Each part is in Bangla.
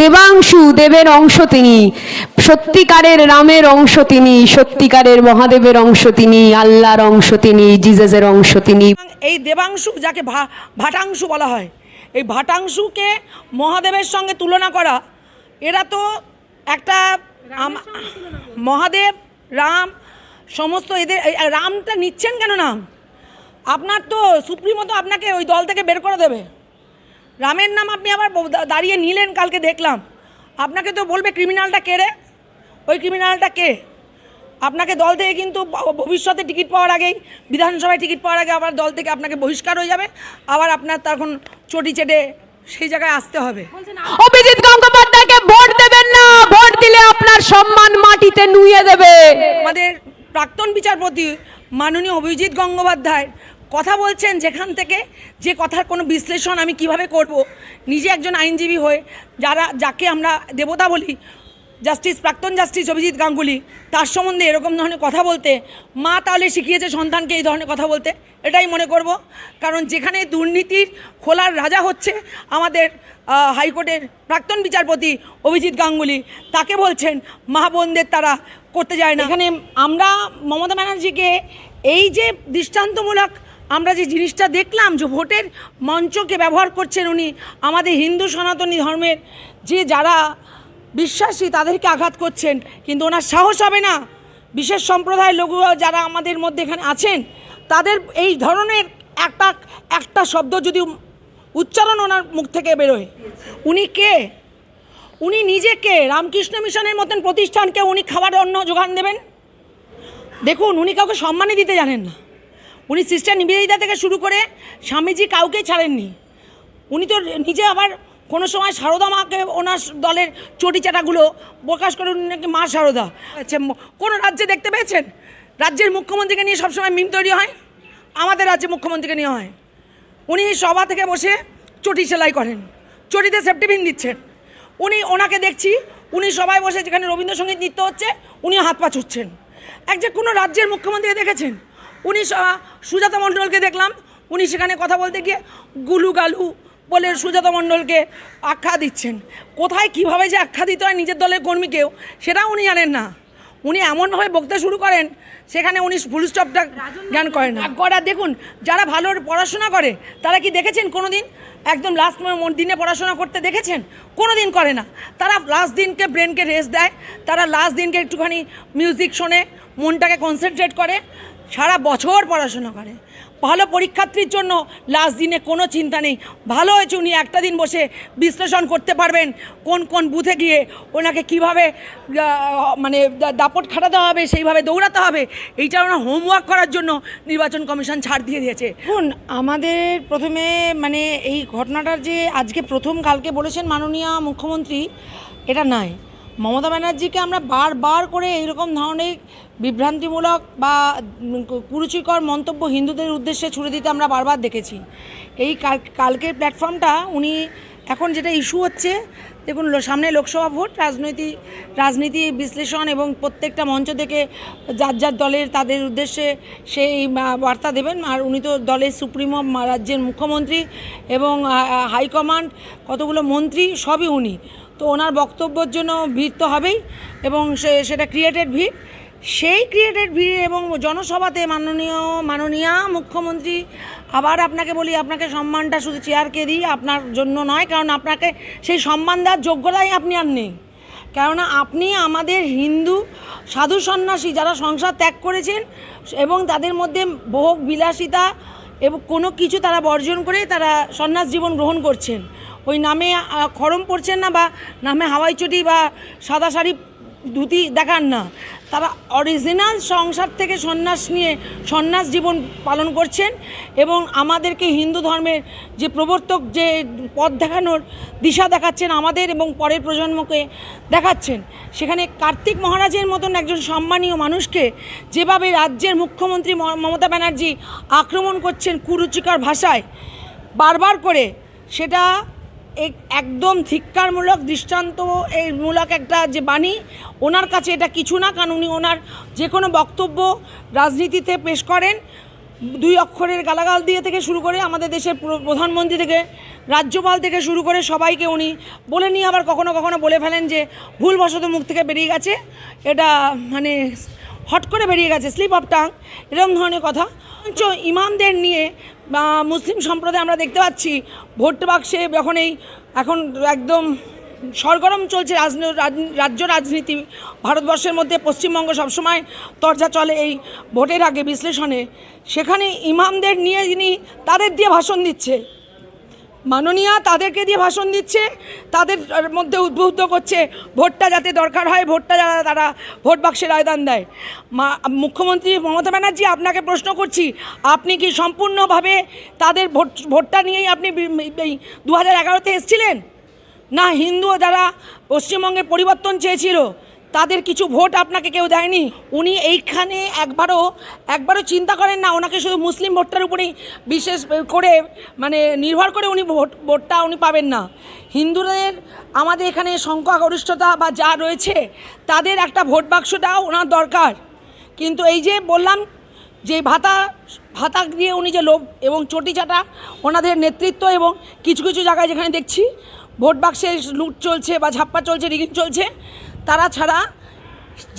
দেবাংশু দেবের অংশ তিনি। সত্যিকারের রামের অংশ তিনি, সত্যিকারের মহাদেবের অংশ তিনি, আল্লাহর অংশ তিনি জিজাসের অংশ তিনি। এই দেবাংশু যাকে ভাটাংশু বলা হয়, এই ভাটাংশুকে মহাদেবের সঙ্গে তুলনা করা, এরা তো একটা মহাদেব, রাম, সমস্ত এদের রামটা নিচ্ছেন কেন নাম আপনার তো সুপ্রিমো তো আপনাকে ওই দল থেকে বের করে দেবে। রামের নাম আপনি আবার দাঁড়িয়ে নিলেন কালকে দেখলাম। আপনাকে তো বলবে ক্রিমিনালটা কে রে? ওই ক্রিমিনালটা কে? আপনাকে দল থেকে কিন্তু ভবিষ্যতে টিকিট পাওয়ার আগেই বিধানসভায় টিকিট পাওয়ার আগে আবার দল থেকে আপনাকে বহিষ্কার হয়ে যাবে। আবার আপনার তখন চটি চেটে সেই জায়গায় আসতে হবে। অভিজিৎ গঙ্গোপাধ্যায়কে ভোট দেবেন না ভোট দিলে আপনার সম্মান মাটিতে নুয়ে দেবে। আমাদের প্রাক্তন বিচারপতি মাননীয় অভিজিৎ গঙ্গোপাধ্যায় কথা বলছেন যেখান থেকে যে কথার কোনো বিশ্লেষণ আমি কীভাবে করব, নিজে একজন আইনজীবী হয়ে যারা, যাকে আমরা দেবতা বলি, জাস্টিস, প্রাক্তন জাস্টিস অভিজিৎ গাঙ্গুলি, তার সম্বন্ধে এরকম ধরনের কথা বলতে, মা তাহলে শিখিয়েছে সন্তানকে এই ধরনের কথা বলতে, এটাই মনে করব। কারণ যেখানে দুর্নীতির খোলার রাজা হচ্ছে আমাদের হাইকোর্টের প্রাক্তন বিচারপতি অভিজিৎ গাঙ্গুলি। তাকে বলছেন, মা বোনদের তারা করতে যায় না। এখানে আমরা মমতা ব্যানার্জিকে এই যে দৃষ্টান্তমূলক আমরা যে জিনিসটা দেখলাম যে ভোটের মঞ্চকে ব্যবহার করছেন উনি, আমাদের হিন্দু সনাতনী ধর্মের যে যারা বিশ্বাসী তাদেরকে আঘাত করছেন, কিন্তু ওনার সাহস হবে না। বিশেষ সম্প্রদায়ের লোক যারা আমাদের মধ্যে এখানে আছেন, তাদের এই ধরনের একটা একটা শব্দ যদি উচ্চারণ ওনার মুখ থেকে বেরোয়। উনি কে? উনি নিজেকে রামকৃষ্ণ মিশনের মতন প্রতিষ্ঠানকে উনি খাবার অন্ন যোগান দেবেন? দেখুন, উনি কাউকে সম্মানই দিতে জানেন না। উনি সিস্টার নিবেদিতা থেকে শুরু করে স্বামীজি কাউকেই ছাড়েননি। উনি তো নিজে আবার কোনো সময় সারদা মাকে ওনার দলের চটি চটিচাটাগুলো প্রকাশ করে উনি নাকি মা সারদা। আচ্ছা কোনো রাজ্যে দেখতে পেয়েছেন? রাজ্যের মুখ্যমন্ত্রীকে নিয়ে সবসময় মিম তৈরি হয়? আমাদের রাজ্যে মুখ্যমন্ত্রীকে নিয়ে হয়। উনি সভা থেকে বসে চটি সেলাই করেন, চটিতে সেফটিপিন দিচ্ছেন। উনি ওনাকে দেখছি, উনি সবাই বসে যেখানে রবীন্দ্রসঙ্গীত নৃত্য হচ্ছে উনি হাত পা ছুটছেন এক যে কোনো রাজ্যের মুখ্যমন্ত্রী দেখেছেন? উনি সুজাতা মণ্ডলকে দেখলাম। উনি সেখানে কথা বলতে গিয়ে গুলু গালু বলে সুজাতা মণ্ডলকে আখ্যা দিচ্ছেন। কোথায় কীভাবে যে আখ্যা দিতে হয় নিজের দলের কর্মীকেও, সেটাও উনি জানেন না। উনি এমনভাবে বকতে শুরু করেন, সেখানে উনি ফুল স্টপটা জ্ঞান করেন না। করার দেখুন, যারা ভালো পড়াশোনা করে, তারা কি দেখেছেন কোনো দিন একদম লাস্ট দিনে পড়াশোনা করতে দেখেছেন? কোনো দিন করে না। তারা লাস্ট দিনকে ব্রেনকে রেস্ট দেয়, তারা লাস্ট দিনকে একটুখানি মিউজিক শোনে, মনটাকে কনসেন্ট্রেট করে সারা বছর পড়াশোনা করে। ভালো পরীক্ষার্থীর জন্য লাস্ট দিনে কোনো চিন্তা নেই। ভালো হয়েছে উনি একটা দিন বসে বিশ্লেষণ করতে পারবেন কোন কোন বুথে গিয়ে ওনাকে কীভাবে মানে দাপট খাটাতে হবে, সেইভাবে দৌড়াতে হবে, এইটা ওনার হোমওয়ার্ক করার জন্য নির্বাচন কমিশন ছাড় দিয়ে দিয়েছে। দেখুন, আমাদের প্রথমে মানে এই ঘটনাটার যে আজকে প্রথম কালকে বলেছেন মাননীয় মুখ্যমন্ত্রী, এটা নয় মমতা ব্যানার্জিকে আমরা বারবার করে এইরকম ধরনের বিভ্রান্তিমূলক বা কুরুচিকর মন্তব্য হিন্দুদের উদ্দেশ্যে ছুড়ে দিতে আমরা বারবার দেখেছি। এই কাল- কালকের প্ল্যাটফর্মটা উনি এখন যেটা ইস্যু হচ্ছে, দেখুন সামনে লোকসভা ভোট রাজনৈতিক রাজনীতি বিশ্লেষণ এবং প্রত্যেকটা মঞ্চ থেকে যার যার দলের তাদের উদ্দেশ্যে সেই বার্তা দেবেন। আর উনি তো দলের সুপ্রিমো রাজ্যের মুখ্যমন্ত্রী এবং হাইকমান্ড, কতগুলো মন্ত্রী সবই উনি। তো ওনার বক্তব্যর জন্য ভিড় তো হবেই এবং সেটা ক্রিয়েটেড ভিড়। সেই ক্রিয়েটেড ভিড় এবং জনসভাতে মাননীয়, মাননীয়া মুখ্যমন্ত্রী, আবার আপনাকে বলি, আপনাকে সম্মানটা শুধু চেয়ারকে দিই, আপনার জন্য নয়, কারণ আপনাকে সেই সম্মান দেওয়ার যোগ্যতাই আপনি আর নেই। কেননা আপনি আমাদের হিন্দু, সাধু সন্ন্যাসী যারা সংসার ত্যাগ করেছেন এবং তাদের মধ্যে ভোগ বিলাসিতা এবং কোনো কিছু তারা বর্জন করে তারা সন্ন্যাস জীবন গ্রহণ করছেন। ওই নামে খরম পড়ছেন না বা নামে হাওয়াই চটি বা সাদা শাড়ি ধুতি দেখান না। তারা অরিজিনাল সংসার থেকে সন্ন্যাস নিয়ে সন্ন্যাস জীবন পালন করছেন এবং আমাদেরকে হিন্দু ধর্মের যে প্রবর্তক, যে পথ দেখানোর দিশা দেখাচ্ছেন আমাদের এবং পরের প্রজন্মকে দেখাচ্ছেন। সেখানে কার্তিক মহারাজের মতন একজন সম্মানীয় মানুষকে যেভাবে রাজ্যের মুখ্যমন্ত্রী মমতা ব্যানার্জি আক্রমণ করছেন কুরুচিকর ভাষায়, বারবার করে, সেটা একদম ধিক্কারমূলক, দৃষ্টান্ত এই মূলক একটা যে বাণী, ওনার কাছে এটা কিছু না, কারণ উনি ওনার যে কোনো বক্তব্য রাজনীতিতে পেশ করেন। দুই অক্ষরের গালাগাল দিয়ে থেকে শুরু করে আমাদের দেশের প্রধানমন্ত্রী থেকে, রাজ্যপাল থেকে শুরু করে সবাইকে উনি বলে নিয়ে আবার কখনো কখনো বলে ফেলেন যে, ভুলবশত মুখ থেকে বেরিয়ে গেছে। এটা মানে হট করে বেরিয়ে গেছে স্লিপ অফ টাং এরকম ধরনের কথা। অথচ ইমামদের নিয়ে মুসলিম সম্প্রদায় আমরা দেখতে পাচ্ছি, ভোট বাক্সে যখন এই এখন একদম সরগরম চলছে রাজ্য রাজনীতি, ভারতবর্ষের মধ্যে, পশ্চিমবঙ্গ সবসময় তরজা চলে এই ভোটের আগে বিশ্লেষণে। সেখানে ইমামদের নিয়ে যিনি, তাদের দিয়ে ভাষণ দিচ্ছে। মাননীয়া তাদেরকে দিয়ে ভাষণ দিচ্ছে, তাদের মধ্যে উদ্বুদ্ধ করছে, ভোটটা যাতে দরকার হয়, ভোটটা যারা, তারা ভোট বাক্সের আয়দান দেয়। মা, মুখ্যমন্ত্রী মমতা ব্যানার্জি, আপনাকে প্রশ্ন করছি, আপনি কি সম্পূর্ণভাবে তাদের ভোট, ভোটটা নিয়েই আপনি দু হাজার এগারোতে এসেছিলেন? না হিন্দু যারা পশ্চিমবঙ্গের পরিবর্তন চেয়েছিল তাদের কিছু ভোট আপনাকে কেউ দেয়নি? উনি এইখানে একবারও একবারও চিন্তা করেন না, ওনাকে শুধু মুসলিম ভোটটার উপরেই বিশেষ করে মানে নির্ভর করে উনি ভোট, ভোটটা উনি পাবেন না। হিন্দুদের আমাদের এখানে সংখ্যাগরিষ্ঠতা বা যা রয়েছে, তাদের একটা ভোট বাক্সটাও ওনার দরকার। কিন্তু এই যে বললাম, যে ভাতা ভাতা দিয়ে উনি যে লোভ এবং চটি চাটা ওনাদের নেতৃত্ব এবং কিছু কিছু জায়গায় যেখানে দেখছি, ভোট বাক্সে লুট চলছে বা ঝাপ্পা চলছে, রিগিং চলছে তারা ছাড়া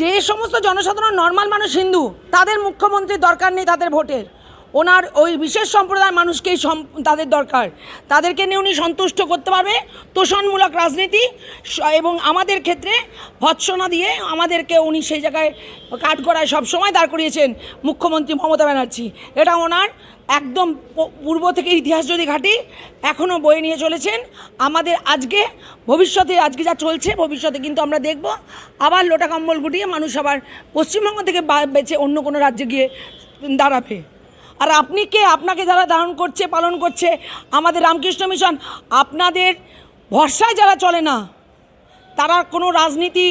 যে সমস্ত জনসাধারণ নর্মাল মানুষ হিন্দু, তাদের মুখ্যমন্ত্রীর দরকার নেই তাদের ভোটের। ওনার ওই বিশেষ সম্প্রদায়ের মানুষকেই তাদের দরকার। তাদেরকে নিয়ে উনি সন্তুষ্ট করতে পারবে, তোষণমূলক রাজনীতি এবং আমাদের ক্ষেত্রে ভৎসনা দিয়ে আমাদেরকে উনি সেই জায়গায় কাঠ করায় সবসময় দাঁড় করিয়েছেন মুখ্যমন্ত্রী মমতা ব্যানার্জি। এটা ওনার একদম পূর্ব থেকে ইতিহাস যদি ঘাটি, এখনও বয়ে নিয়ে চলেছেন। আমাদের আজকে, ভবিষ্যতে আজকে যা চলছে, ভবিষ্যতে কিন্তু আমরা দেখব। আবার লোটা কম্বল গুটিয়ে মানুষ আবার পশ্চিমবঙ্গ থেকে বেছে অন্য কোনো রাজ্যে গিয়ে দাঁড়াবে। আর আপনি কে? আপনাকে যারা ধারণ করছে, পালন করছে, আমাদের রামকৃষ্ণ মিশন, আপনাদের ভরসায় যারা চলে না, তারা কোনো রাজনীতি,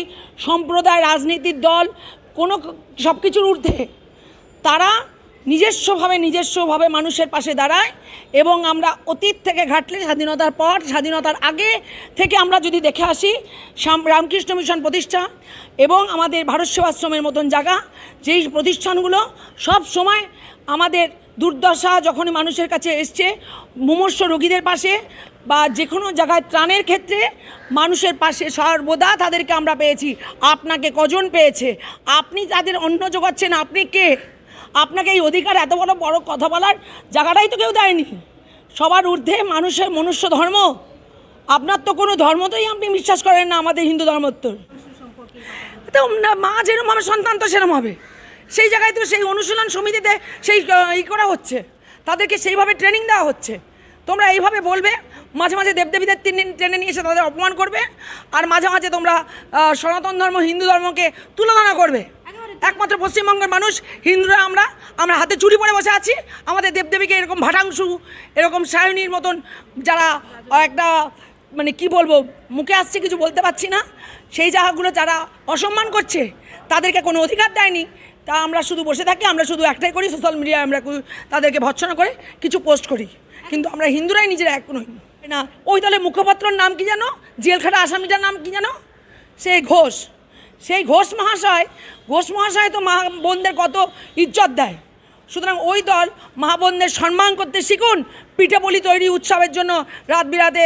সম্প্রদায়, রাজনীতির দল, কোনো সব কিছুর ঊর্ধ্বে, তারা নিজস্বভাবে নিজস্বভাবে মানুষের পাশে দাঁড়ায় এবং আমরা অতীত থেকে ঘাটলে স্বাধীনতার পর, স্বাধীনতার আগে থেকে আমরা যদি দেখে আসি রামকৃষ্ণ মিশন প্রতিষ্ঠা এবং আমাদের ভারত সেবাশ্রমের মতন জায়গা, যেই প্রতিষ্ঠানগুলো সব সময় আমাদের দুর্দশা যখন মানুষের কাছে এসছে, মুমূর্ষ রোগীদের পাশে বা যে কোনো জায়গায় ত্রাণের ক্ষেত্রে মানুষের পাশে সর্বদা তাদেরকে আমরা পেয়েছি। আপনাকে কজন পেয়েছে? আপনি তাদের অন্ন যোগাচ্ছেন আপনি কে? আপনাকে এই অধিকার এত বড় বড় কথা বলার জায়গাটাই তো কেউ দেয়নি। সবার ঊর্ধ্বে মানুষের মনুষ্য ধর্ম। আপনার তো কোনো ধর্মতেই আপনি বিশ্বাস করেন না আমাদের হিন্দু ধর্মোত্তর তো মা যেরকম হবে, সন্তান তো সেরকম হবে। সেই জায়গায় তো সেই অনুশীলন সমিতিতে সেই ই করা হচ্ছে। তাদেরকে সেইভাবে ট্রেনিং দেওয়া হচ্ছে। তোমরা এইভাবে বলবে, মাঝে মাঝে দেবদেবীদের টেনে নিয়ে এসে তাদের অপমান করবে, আর মাঝে মাঝে তোমরা সনাতন ধর্ম, হিন্দু ধর্মকে তুলনা করবে। একমাত্র পশ্চিমবঙ্গের মানুষ, হিন্দুরা আমরা আমরা হাতে চুরি পরে বসে আছি। আমাদের দেবদেবীকে এরকম ভাটাংশু, এরকম সায়নীর মতন যারা একটা মানে কি বলব, মুখে আসছে কিছু বলতে পারছি না। সেই জায়গাগুলো যারা অসম্মান করছে, তাদেরকে কোনো অধিকার দেয়নি। তা আমরা শুধু বসে থাকি, আমরা শুধু একটাই করি সোশ্যাল মিডিয়ায় আমরা তাদেরকে ভৎসনা করে কিছু পোস্ট করি। কিন্তু আমরা হিন্দুরাই নিজেরা এক নই। না, ওই দলের মুখপাত্রর নাম কি জানো জেলখাটা আসামিটার নাম কি জানো সেই ঘোষ। সেই ঘোষ মহাশয় ঘোষ মহাশয় তো মা বোনদের কত ইজ্জত দেয়। সুতরাং ওই দল মা বোনদের সম্মান করতে শিখুন পিঠে পুলি তৈরি উৎসবের জন্য রাত বিরাতে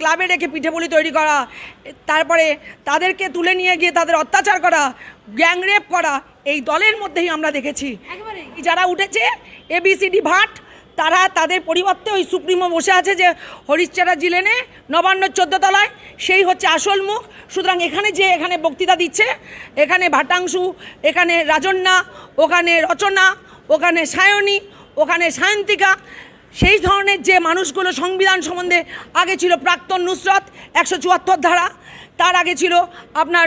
ক্লাবে রেখে পিঠে পুলি তৈরি করা তারপরে তাদেরকে তুলে নিয়ে গিয়ে তাদের অত্যাচার করা গ্যাংরেপ করা এই দলের মধ্যেই আমরা দেখেছি। যারা উঠেছে এবিসিডি ভাট তারা তাদের পরিবর্তে ওই সুপ্রিমো বসে আছে যে হরিশ্চারা জিলেনে নবান্ন তলায় সেই হচ্ছে আসল মুখ। সুতরাং এখানে যে এখানে বক্তৃতা দিচ্ছে, এখানে ভাটাংশু, এখানে রাজন্যা ওখানে রচনা, ওখানে সায়নী, ওখানে সায়ন্তিকা, সেই ধরনের যে মানুষগুলো সংবিধান সম্বন্ধে আগে ছিল প্রাক্তন নুসরত, একশো চুয়াত্তর ধারা, তার আগে ছিল আপনার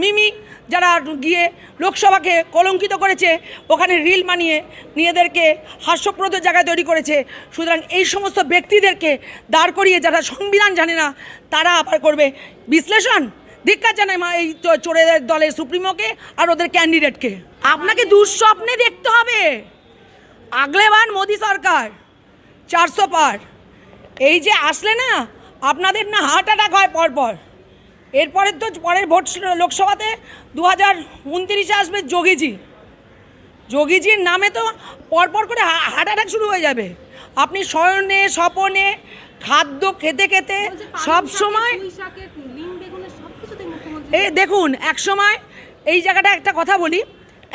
মিমি যারা গিয়ে লোকসভাকে কলঙ্কিত করেছে, ওখানে রিল মানিয়ে নিজেদেরকে হাস্যপ্রদ জায়গায় তৈরি করেছে। সুতরাং এই সমস্ত ব্যক্তিদেরকে দাঁড় করিয়ে যারা সংবিধান জানে না, তারা আবার করবে বিশ্লেষণ। ধিক্কার জানায় মা এই চোরেদের দলের সুপ্রিমোকে আর ওদের ক্যান্ডিডেটকে। আপনাকে দুঃস্বপ্নে দেখতে হবে। আগলেবান মোদী সরকার, চারশো পার। এই যে আসলে না, আপনাদের না হার্ট অ্যাটাক হয় পরপর। এরপরে তো পরের ভোট লোকসভাতে দু হাজার উনত্রিশে আসবে যোগীজি। যোগীজির নামে তো পরপর করে হার্ট অ্যাটাক শুরু হয়ে যাবে। আপনি শয়নে স্বপনে খাদ্য খেতে খেতে সব সময় এই দেখুন এক সময় এই জায়গাটা একটা কথা বলি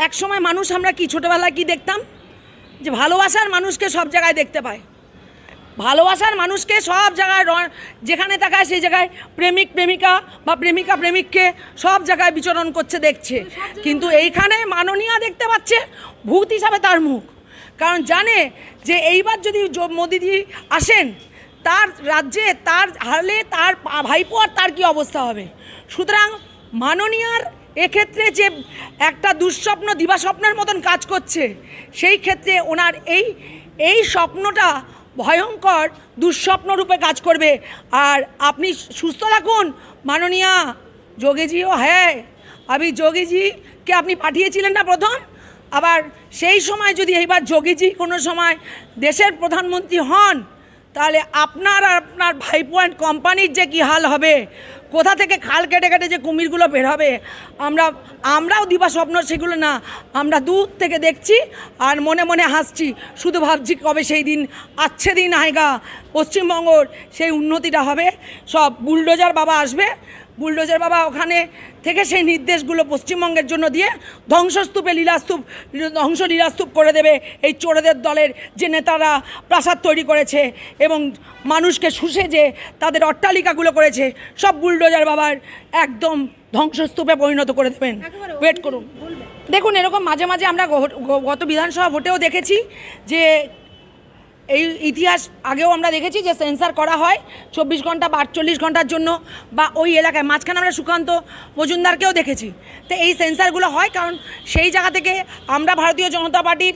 এক সময় মানুষ আমরা কি ছোটোবেলায় কি দেখতাম? যে ভালোবাসার মানুষকে সব জায়গায় দেখতে পায়। ভালোবাসার মানুষকে সব জায়গায় যেখানে তাকায় সেই জায়গায় প্রেমিক, প্রেমিকা বা প্রেমিকা, প্রেমিককে সব জায়গায় বিচরণ করছে, দেখছে। কিন্তু এইখানে মাননীয়া দেখতে পাচ্ছে ভূত হিসাবে তার মুখ। কারণ জানে যে এইবার যদি মোদিজি আসেন, তার রাজ্যে তার হারলে তার ভাইপো আর তার কি অবস্থা হবে? সুতরাং মাননীয়ার এক্ষেত্রে যে একটা দুঃস্বপ্ন, দিবাস্বপ্নের মতন কাজ করছে, সেই ক্ষেত্রে ওনার এই এই স্বপ্নটা ভয়ঙ্কর দুঃস্বপ্ন রূপে কাজ করবে। আর আপনি সুস্থ থাকুন, মাননীয়া যোগীজিও। হ্যাঁ আমি যোগীজিকে আপনি পাঠিয়েছিলেন না প্রথম। আবার সেই সময় যদি এইবার যোগীজি কোনো সময় দেশের প্রধানমন্ত্রী হন তাহলে আপনার আর আপনার ভাই পয়েন্ট কোম্পানির যে কী হাল হবে? কোথা থেকে খাল কেটে কেটে যে কুমিরগুলো বের হবে? আমরা, আমরাও দিবা স্বপ্ন সেগুলো না, আমরা দূর থেকে দেখছি আর মনে মনে হাসছি। শুধু ভাবছি কবে সেই দিন আচ্ছে দিন আয়গা? পশ্চিমবঙ্গর সেই উন্নতিটা হবে। সব বুলডোজার বাবা আসবে বুলডোজার বাবা ওখানে থেকে সেই নির্দেশগুলো পশ্চিমবঙ্গের জন্য দিয়ে ধ্বংসস্তূপে লীলাস্তূপ ধ্বংস লীলাস্তূপ করে দেবে এই চোরেদের দলের যে নেতারা প্রাসাদ তৈরি করেছে এবং মানুষকে শুষে যে তাদের অট্টালিকাগুলো করেছে সব বুলডোজার বাবার একদম ধ্বংসস্তূপে পরিণত করে দেবেন। ওয়েট করুন। দেখুন এরকম মাঝে মাঝে আমরা গত বিধানসভা ভোটেও দেখেছি যে এই ইতিহাস আগেও আমরা দেখেছি যে সেন্সার করা হয় চব্বিশ ঘণ্টা বা আটচল্লিশ ঘণ্টার জন্য বা ওই এলাকায়। মাঝখানে আমরা সুকান্ত মজুমদারকেও দেখেছি। তো এই সেন্সারগুলো হয় কারণ সেই জায়গা থেকে আমরা ভারতীয় জনতা পার্টির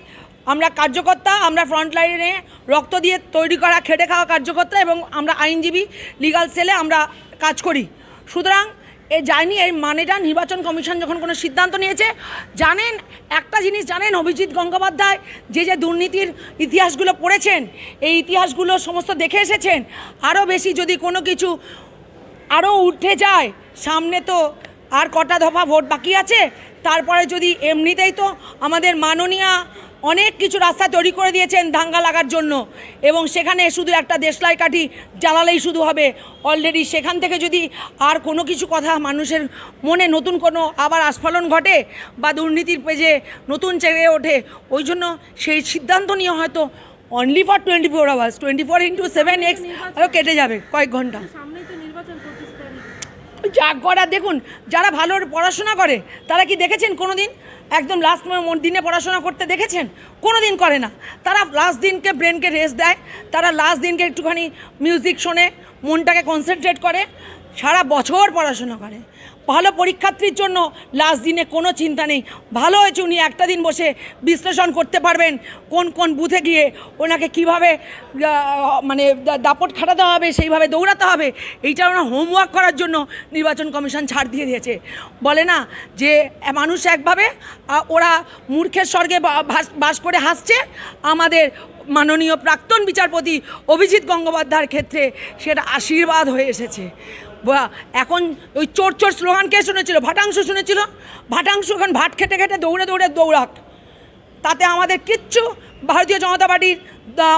আমরা কার্যকর্তা, আমরা ফ্রন্ট লাইনে রক্ত দিয়ে তৈরি করা, খেটে খাওয়া কার্যকর্তা এবং আমরা আইনজীবী, লিগাল সেলে আমরা কাজ করি। সুতরাং এ যায়নি এর মানেটা নির্বাচন কমিশন যখন কোনো সিদ্ধান্ত নিয়েছে, জানেন, একটা জিনিস জানেন, অভিজিৎ গঙ্গোপাধ্যায় যে যে দুর্নীতির ইতিহাসগুলো পড়েছেন, এই ইতিহাসগুলো সমস্ত দেখে এসেছেন, আরও বেশি যদি কোনো কিছু আরও উঠে যায়, সামনে তো আর কটা দফা ভোট বাকি আছে, তারপরে যদি এমনিতেই তো আমাদের মাননীয়া অনেক কিছু রাস্তা তৈরি করে দিয়েছেন দাঙ্গা লাগার জন্য। এবং সেখানে শুধু একটা দেশলাই কাঠি জ্বালালেই শুধু হবে। অলরেডি সেখান থেকে যদি আর কোনো কিছু কথা মানুষের মনে নতুন কোনো আবার আস্ফলন ঘটে বা দুর্নীতির পেজে নতুন চেয়ে ওঠে ওই জন্য সেই সিদ্ধান্ত নিয়ে হয়তো only for twenty four hours twenty four into seven x আরও কেটে যাবে কয়েক ঘণ্টা। যা করার দেখুন যারা ভালো পড়াশোনা করে তারা কি দেখেছেন কোনো দিন একদম লাস্ট মন দিনে পড়াশোনা করতে দেখেছেন? কোনো দিন করে না। তারা লাস্ট দিনকে ব্রেনকে রেস্ট দেয়, তারা লাস্ট দিনকে একটুখানি মিউজিক শোনে, মনটাকে কনসেন্ট্রেট করে, সারা বছর পড়াশোনা করে। ভালো পরীক্ষার্থীর জন্য লাস্ট দিনে কোনো চিন্তা নেই। ভালো হয়েছে উনি একটা দিন বসে বিশ্লেষণ করতে পারবেন কোন কোন বুথে গিয়ে ওনাকে কীভাবে মানে দাপট খাটাতে হবে, সেইভাবে দৌড়াতে হবে, এইটা ওনার হোমওয়ার্ক করার জন্য নির্বাচন কমিশন ছাড় দিয়ে দিয়েছে। বলে না যে মানুষ একভাবে ওরা মূর্খের স্বর্গে বাস করে হাসছে, আমাদের মাননীয় প্রাক্তন বিচারপতি অভিজিৎ গঙ্গোপাধ্যায়ের ক্ষেত্রে সেটা আশীর্বাদ হয়ে এসেছে। এখন ওই চোর চোর স্লোগান কে শুনেছিল? ভাটাংশ শুনেছিল? ভাটাংশ এখন ভাট খেটে খেটে দৌড়ে দৌড়ে দৌড়াক। তাতে আমাদের কিচ্ছু ভারতীয় জনতা পার্টির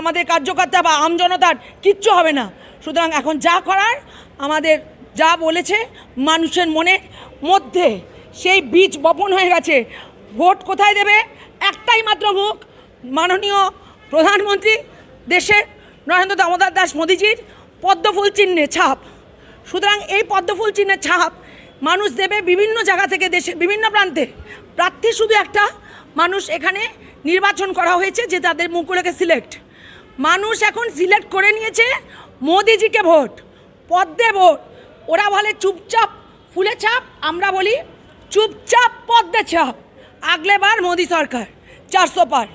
আমাদের কার্যকর্তা বা আমজনতার কিচ্ছু হবে না। সুতরাং এখন যা করার, আমাদের যা বলেছে মানুষের মনের মধ্যে সেই বীজ বপন হয়ে গেছে। ভোট কোথায় দেবে? একটাই মাত্র মুখ। মাননীয় প্রধানমন্ত্রী, দেশের নরেন্দ্র দামোদর দাস মোদিজির পদ্মফুল চিহ্নে ছাপ। সুতরাং এই পদ্মফুল চিহ্নের ছাপ মানুষ দেবে বিভিন্ন জায়গা থেকে দেশে, বিভিন্ন প্রান্তে। প্রার্থী শুধু একটা মানুষ এখানে নির্বাচন করা হয়েছে যে তাদের মুকুলকে সিলেক্ট। মানুষ এখন সিলেক্ট করে নিয়েছে মোদিজিকে ভোট, পদ্মে ভোট। ওরা বলে চুপচাপ ফুলে ছাপ, আমরা বলি চুপচাপ পদ্মে ছাপ। আগলেবার মোদি সরকার, চারশো পার।